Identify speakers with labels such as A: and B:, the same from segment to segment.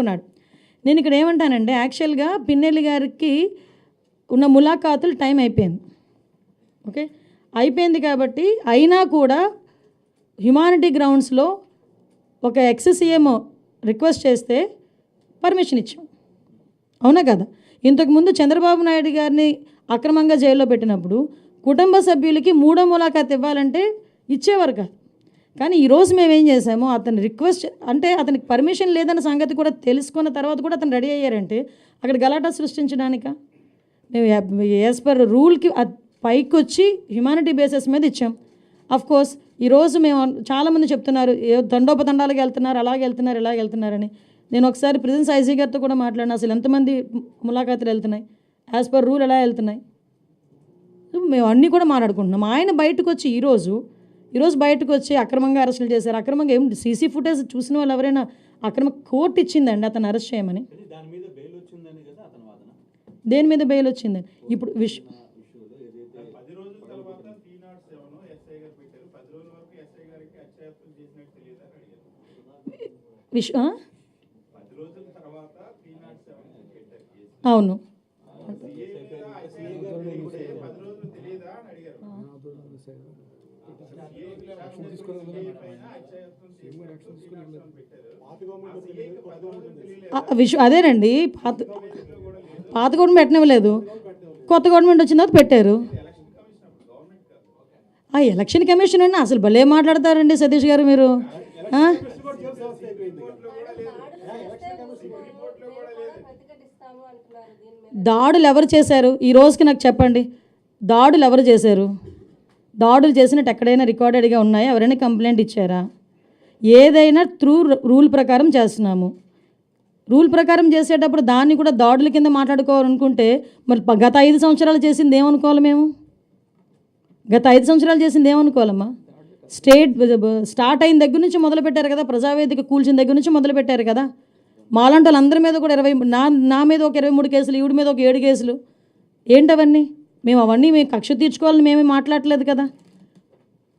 A: పెట్టుకున్నాడు నేను ఇక్కడ ఏమంటానంటే యాక్చువల్గా పిన్నెల్లి గారికి ఉన్న ములాఖాతులు టైం అయిపోయింది. ఓకే అయిపోయింది కాబట్టి అయినా కూడా హ్యుమానిటీ గ్రౌండ్స్లో ఒక ఎక్స్సీఎం రిక్వెస్ట్ చేస్తే పర్మిషన్ ఇచ్చాం. అవునా కదా? ఇంతకుముందు చంద్రబాబు నాయుడు గారిని అక్రమంగా జైల్లో పెట్టినప్పుడు కుటుంబ సభ్యులకి మూడో ములాఖాత్ ఇవ్వాలంటే ఇచ్చేవారు కాదు. కానీ ఈరోజు మేము ఏం చేసాము అతని రిక్వెస్ట్ అంటే అతనికి పర్మిషన్ లేదన్న సంగతి కూడా తెలుసుకున్న తర్వాత కూడా అతను రెడీ అయ్యారంటే అక్కడ గలాటా సృష్టించడానిక? మేము యాజ్ పర్ రూల్కి పైకి వచ్చి హ్యుమానిటీ బేసిస్ మీద ఇచ్చాం. అఫ్ కోర్స్ ఈరోజు మేము చాలామంది చెప్తున్నారు ఏ దండోపదండాలకు వెళ్తున్నారు అలాగే వెళ్తున్నారు ఇలాగ వెళ్తున్నారని. నేను ఒకసారి ప్రిజెన్స్ ఐజీ గారితో కూడా మాట్లాడిన అసలు ఎంతమంది ములాఖాతులు వెళ్తున్నాయి? యాజ్ పర్ రూల్ ఎలా వెళ్తున్నాయి? మేము అన్నీ కూడా మాట్లాడుకుంటున్నాం. ఆయన బయటకు వచ్చి ఈరోజు ఈరోజు బయటకు వచ్చి అక్రమంగా అరెస్టులు చేశారు అక్రమంగా ఏం సీసీ ఫుటేజ్ చూసిన వాళ్ళు ఎవరైనా అక్రమ కోర్టు ఇచ్చిందండి అతను అరెస్ట్ చేయమని
B: దాని మీద బెయిల్ వచ్చిందని కదా అతని వాదన
A: దేని మీద బెయిల్ వచ్చిందని ఇప్పుడు విష్ విష్. అవును అదేనండి. పాత పాత గవర్నమెంట్ పెట్టనివ్వలేదు. కొత్త గవర్నమెంట్ వచ్చిన తర్వాత పెట్టారు. ఆ ఎలక్షన్ కమిషన్ అండి. అసలు భలే మాట్లాడతారండి సతీష్ గారు మీరు. ఆ? దాడులు ఎవరు చేశారు? ఈ రోజుకి నాకు చెప్పండి. దాడులు ఎవరు చేశారు? దాడులు చేసినట్టు ఎక్కడైనా రికార్డెడ్గా ఉన్నాయా? ఎవరైనా కంప్లైంట్ ఇచ్చారా? ఏదైనా త్రూ రూల్ ప్రకారం చేస్తున్నాము. రూల్ ప్రకారం చేసేటప్పుడు దాన్ని కూడా దాడుల కింద మాట్లాడుకోవాలనుకుంటే మరి గత ఐదు సంవత్సరాలు చేసింది ఏమనుకోవాలి మేము? గత ఐదు సంవత్సరాలు చేసింది ఏమనుకోవాలమ్మా? స్టేట్ స్టార్ట్ అయిన దగ్గర నుంచి మొదలు పెట్టారు కదా ప్రజావేదిక కూల్చిన దగ్గర నుంచి మొదలు పెట్టారు కదా. మాలాంటి వాళ్ళందరి మీద కూడా ఇరవై నా నా మీద ఒక ఇరవై మూడు కేసులు ఈవిడి మీద ఒక ఏడు కేసులు. ఏంటవన్నీ? మేము అవన్నీ మేము కక్ష తీర్చుకోవాలని మేమే మాట్లాడలేదు కదా?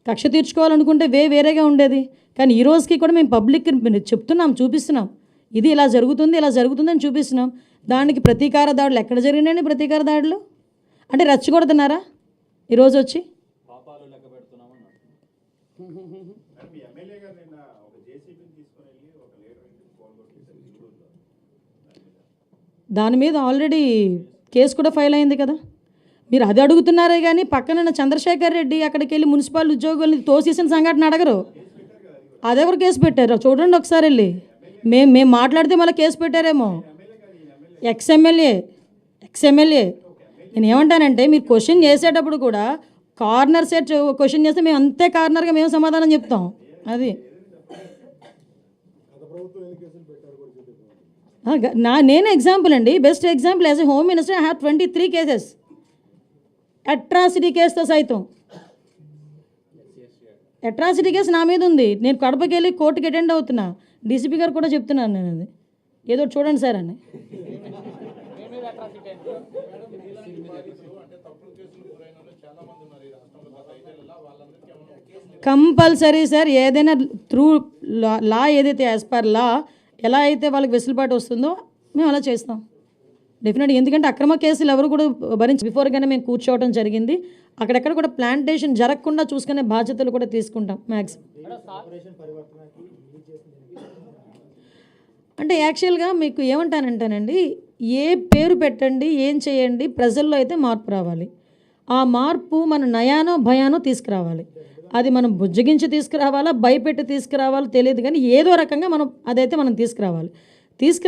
A: కక్ష తీర్చుకోవాలనుకుంటే వే వేరేగా ఉండేది. కానీ ఈ రోజుకి కూడా మేము పబ్లిక్ చెప్తున్నాం చూపిస్తున్నాం. ఇది ఇలా జరుగుతుంది ఇలా జరుగుతుందని చూపిస్తున్నాం. దానికి ప్రతీకార దాడులు ఎక్కడ జరిగినాయండి ప్రతీకార దాడులు? అంటే రెచ్చగొడుతున్నారా ఈరోజు వచ్చి?
B: పాపాలు లెక్క పెడుతున్నామని
C: మరి మీ ఎమ్మెల్యే గారు నిన్న ఒక జేసీబీని తీసుకొని వెళ్ళి ఒక లీడర్ ఇంటికి పోగొట్టేశారు చిత్తూరులో
A: దాని మీద ఆల్రెడీ కేసు కూడా ఫైల్ అయింది కదా? మీరు అది అడుగుతున్నారే కానీ పక్కన చంద్రశేఖర్ రెడ్డి అక్కడికి వెళ్ళి మున్సిపల్ ఉద్యోగుల్ని తోసేసిన సంఘటన అడగరు. అదెవరు కేసు పెట్టారు? చూడండి ఒకసారి వెళ్ళి. మేము మేము మాట్లాడితే మళ్ళీ కేసు పెట్టారేమో. ఎక్స్ఎమ్మెల్యే ఎక్స్ఎమ్మెల్యే నేను ఏమంటానంటే మీరు క్వశ్చన్ చేసేటప్పుడు కూడా కార్నర్ సెట్ క్వశ్చన్ చేస్తే మేము అంతే కార్నర్గా మేము సమాధానం చెప్తాం. అది. నా నేను ఎగ్జాంపుల్ అండి. Best example as a home minister I have twenty three cases. Atrocity కేసుతో సైతం. అట్రాసిటీ కేసు నా మీద ఉంది. నేను కడపకి వెళ్ళి కోర్టుకి అటెండ్ అవుతున్నా. డీసీపీ గారు కూడా చెప్తున్నాను నేను అది. ఏదో ఒకటి చూడండి సార్ అని. కంపల్సరీ సార్ ఏదైనా త్రూ లా ఏదైతే యాజ్ పర్ లా ఎలా అయితే వాళ్ళకి వెసులుబాటు వస్తుందో మేము అలా చేస్తాం. డెఫినెట్ ఎందుకంటే అక్రమ కేసులు ఎవరు కూడా భరించి బిఫోర్గానే మేము కూర్చోవడం జరిగింది. అక్కడెక్కడ కూడా ప్లాంటేషన్ జరగకుండా చూసుకునే బాధ్యతలు కూడా తీసుకుంటాం మ్యాక్సిమం అంటే యాక్చువల్గా మీకు ఏమంటానంటానండి ఏ పేరు పెట్టండి ఏం చేయండి ప్రజల్లో అయితే మార్పు రావాలి. ఆ మార్పు మన నయానో భయానో తీసుకురావాలి. అది మనం బుజ్జగించి తీసుకురావాలా భయపెట్టి తీసుకురావాలో తెలియదు కానీ ఏదో రకంగా మనం అదైతే మనం తీసుకురావాలి. తీసుకు